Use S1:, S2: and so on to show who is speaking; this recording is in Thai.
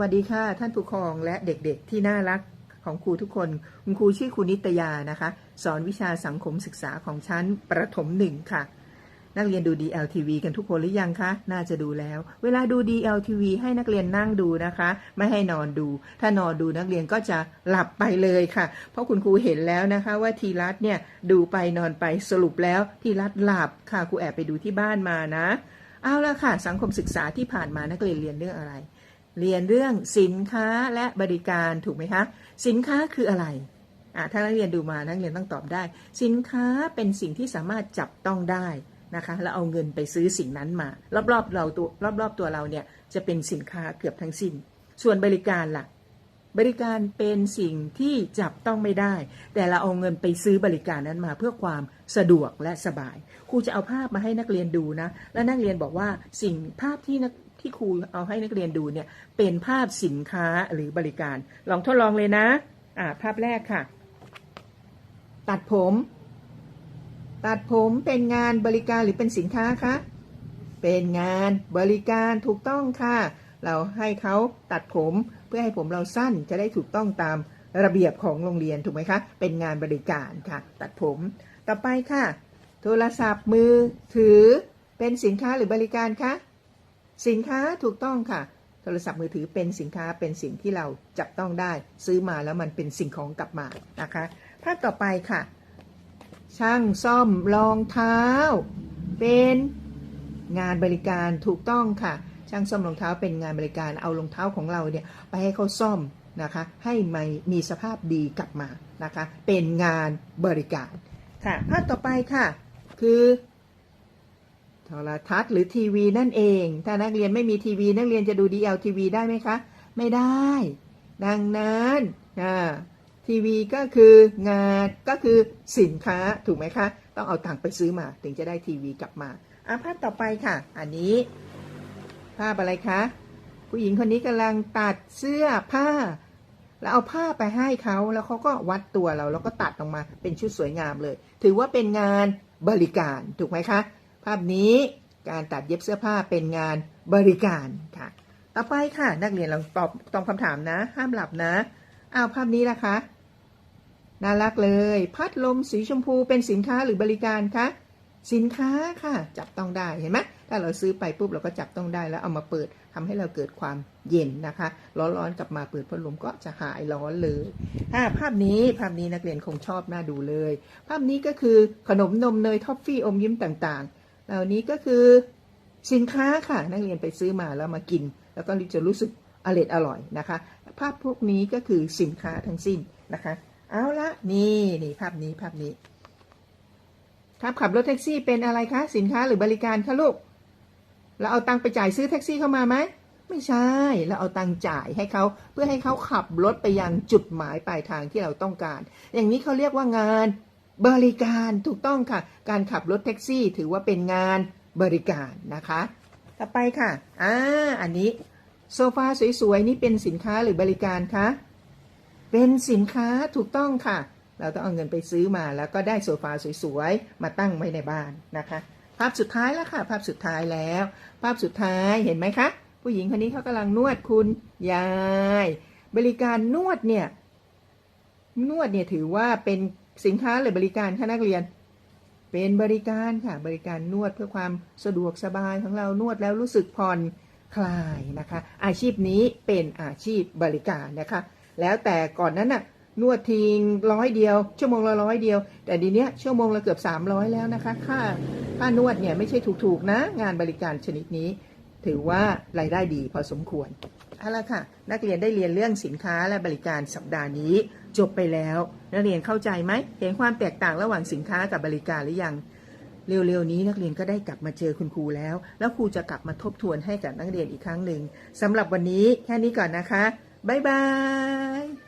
S1: วัสดีค่ะ ท่านผู้ปกครองและเด็กๆที่น่ารักของครูทุกคน คุณครูชื่อครูนิตยานะคะ สอนวิชาสังคมศึกษาของชั้นประถมหนึ่งค่ะ นักเรียนดู DLTV กันทุกคนหรือยังคะ น่าจะดูแล้ว เวลาดู DLTV ให้นักเรียนนั่งดูนะคะ ไม่ให้นอนดู ถ้านอนดูนักเรียนก็จะหลับไปเลยค่ะ เพราะคุณครูเห็นแล้วนะคะ ว่าทีรัตเนี่ยดูไปนอนไปสรุปแล้วทีรัตหลับค่ะครูแอบไปดูที่บ้านมานะ เอาละค่ะ สังคมศึกษาที่ผ่านมานักเรียนเรียนเรื่องอะไร เรียนเรื่องสินค้าและบริการถูกไหมคะ สินค้าคืออะไรอะถ้านักเรียนดูมานักเรียนต้องตอบได้ สินค้าเป็นสิ่งที่สามารถจับต้องได้นะคะแล้วเอาเงินไปซื้อสิ่งนั้นมา รอบๆเราตัวรอบๆตัวเราเนี่ยจะเป็นสินค้าเกือบทั้งสิ้น ส่วนบริการล่ะ บริการเป็นสิ่งที่จับต้องไม่ได้ แต่เราเอาเงินไปซื้อบริการนั้นมาเพื่อความสะดวกและสบายครูจะเอาภาพมาให้นักเรียนดูนะ และนักเรียนบอกว่าสิ่งภาพที่นัก ที่ครูเอาให้นักเรียนดูเนี่ยเป็นภาพสินค้าหรือบริการ ลองทดลองเลยนะอ่าภาพแรกค่ะ ตัดผม ตัดผมเป็นงานบริการหรือเป็นสินค้าคะเป็นงานบริการถูกต้องค่ะ เราให้เขาตัดผมเพื่อให้ผมเราสั้นจะได้ถูกต้องตามระเบียบของโรงเรียนถูกไหมคะ เป็นงานบริการค่ะ ตัดผม ต่อไปค่ะ โทรศัพท์มือถือเป็นสินค้าหรือบริการคะ สินค้าถูกต้องค่ะ โทรศัพท์มือถือเป็นสินค้าเป็นสิ่งที่เราจับต้องได้ ซื้อมาแล้วมันเป็นสิ่งของกลับมานะคะ ภาพต่อไปค่ะ ช่างซ่อมรองเท้า เป็นงานบริการถูกต้องค่ะ ช่างซ่อมรองเท้าเป็นงานบริการเอารองเท้าของเราเนี่ยไปให้เขาซ่อมนะคะ ให้มันมีสภาพดีกลับมานะคะ เป็นงานบริการค่ะภาพต่อไปค่ะ คือ โทรทัศน์หรือทีวีนั่นเอง ถ้านักเรียนไม่มีทีวี นักเรียนจะดู DLTV ได้ไหมคะ ไม่ได้ ดังนั้นทีวีก็คืองานก็คือสินค้าถูกไหมคะ ต้องเอาตังค์ไปซื้อมา ถึงจะได้ทีวีกลับมาอะภาพต่อไปค่ะ อันนี้ ภาพอะไรคะ ผู้หญิงคนนี้กำลังตัดเสื้อผ้า แล้วเอาผ้าไปให้เขาแล้วเขาก็วัดตัวเราแล้วก็ตัดออกมาเป็นชุดสวยงามเลย ถือว่าเป็นงานบริการถูกไหมคะ ภาพนี้การตัดเย็บเสื้อผ้าเป็นงานบริการค่ะ ต่อไปค่ะ นักเรียนเราตอบตอบคำถามนะ ห้ามหลับนะอ้าวภาพนี้นะคะน่ารักเลย พัดลมสีชมพูเป็นสินค้าหรือบริการคะสินค้าค่ะจับต้องได้เห็นไหมถ้าเราซื้อไปปุ๊บเราก็จับต้องได้แล้วเอามาเปิดทำให้เราเกิดความเย็นนะคะ ร้อนๆกลับมาเปิดพัดลมก็จะหายร้อนเลยอ่าภาพนี้ภาพนี้นักเรียนคงชอบน่าดูเลย ภาพนี้ก็คือขนมนมเนยท็อฟฟี่อมยิ้มต่างๆ เหล่านี้ก็คือสินค้าค่ะ นักเรียนไปซื้อมาแล้วมากิน แล้วก็จะรู้สึกอร่อยอร่อยนะคะ ภาพพวกนี้ก็คือสินค้าทั้งสิ้นนะคะ เอาละนี่นี่ภาพนี้ภาพนี้ครับขับรถแท็กซี่เป็นอะไรคะ สินค้าหรือบริการคะลูกเราเอาตังค์ไปจ่ายซื้อแท็กซี่เข้ามาไหมไม่ใช่เราเอาตังค์จ่ายให้เขาเพื่อให้เขาขับรถไปยังจุดหมายปลายทางที่เราต้องการ อย่างนี้เขาเรียกว่างาน บริการถูกต้องค่ะ การขับรถแท็กซี่ ถือว่าเป็นงานบริการนะคะ ต่อไปค่ะอ่าอันนี้โซฟาสวยๆนี่เป็นสินค้าหรือบริการคะเป็นสินค้าถูกต้องค่ะ เราต้องเอาเงินไปซื้อมาแล้วก็ได้โซฟาสวยๆมาตั้งไว้ในบ้านนะคะ ภาพสุดท้ายแล้วค่ะ ภาพสุดท้ายแล้ว ภาพสุดท้ายเห็นไหมคะผู้หญิงคนนี้เขากำลังนวดคุณยาย บริการนวดเนี่ยนวดเนี่ยถือว่าเป็น สินค้าหรือบริการค่ะนักเรียน เป็นบริการค่ะบริการนวดเพื่อความสะดวกสบายของเรานวดแล้วรู้สึกผ่อนคลายนะคะ อาชีพนี้เป็นอาชีพบริการนะคะ แล้วแต่ก่อนนั้นน่ะนวดทิ้งร้อยเดียว ชั่วโมงละร้อยเดียว แต่ดีเนี้ยชั่วโมงละเกือบ 300 แล้วนะคะ ค่าค่านวดเนี่ยไม่ใช่ถูกๆนะ งานบริการชนิดนี้ ถือว่ารายได้ดีพอสมควรเอาละค่ะ นักเรียนได้เรียนเรื่องสินค้าและบริการสัปดาห์นี้ จบไปแล้ว นักเรียนเข้าใจไหมเห็นความแตกต่างระหว่างสินค้ากับบริการหรือยังเร็วๆนี้นักเรียนก็ได้กลับมาเจอคุณครูแล้ว แล้วครูจะกลับมาทบทวนให้กับนักเรียนอีกครั้งหนึ่งสำหรับวันนี้แค่นี้ก่อนนะคะ บ๊ายบาย